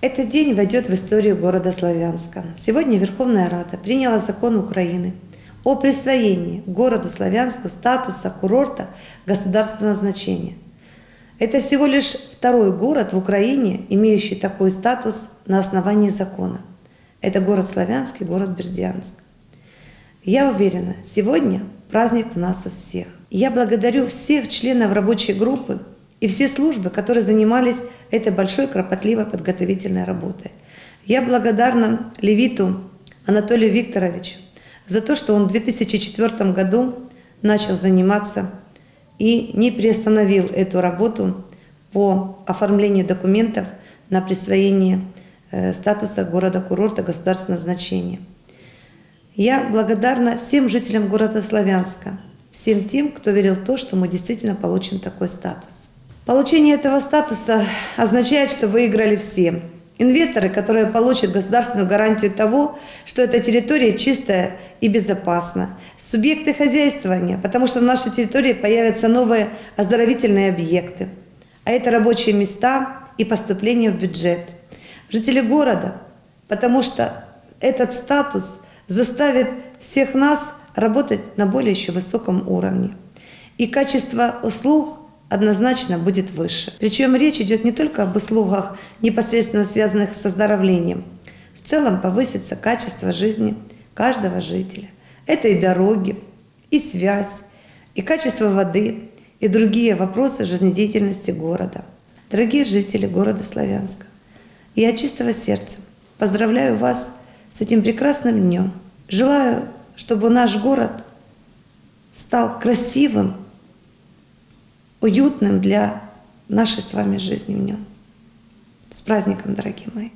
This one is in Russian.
Этот день войдет в историю города Славянска. Сегодня Верховная Рада приняла закон Украины о присвоении городу Славянску статуса курорта государственного значения. Это всего лишь второй город в Украине, имеющий такой статус на основании закона. Это город Славянск и город Бердянск. Я уверена, сегодня праздник у нас у всех. Я благодарю всех членов рабочей группы и все службы, которые занимались этой большой кропотливой подготовительной работой. Я благодарна Левиту Анатолию Викторовичу за то, что он в 2004 году начал заниматься и не приостановил эту работу по оформлению документов на присвоение э, статуса города-курорта государственного значения. Я благодарна всем жителям города Славянска, всем тем, кто верил в то, что мы действительно получим такой статус. Получение этого статуса означает, что выиграли все. Инвесторы, которые получат государственную гарантию того, что эта территория чистая и безопасна. Субъекты хозяйствования, потому что на нашей территории появятся новые оздоровительные объекты. А это рабочие места и поступление в бюджет. Жители города, потому что этот статус – заставит всех нас работать на более еще высоком уровне. И качество услуг однозначно будет выше. Причем речь идет не только об услугах, непосредственно связанных с оздоровлением. В целом повысится качество жизни каждого жителя. Это и дороги, и связь, и качество воды, и другие вопросы жизнедеятельности города. Дорогие жители города Славянска, я от чистого сердца поздравляю вас с этим прекрасным днем. Желаю, чтобы наш город стал красивым, уютным для нашей с вами жизни в нем. С праздником, дорогие мои!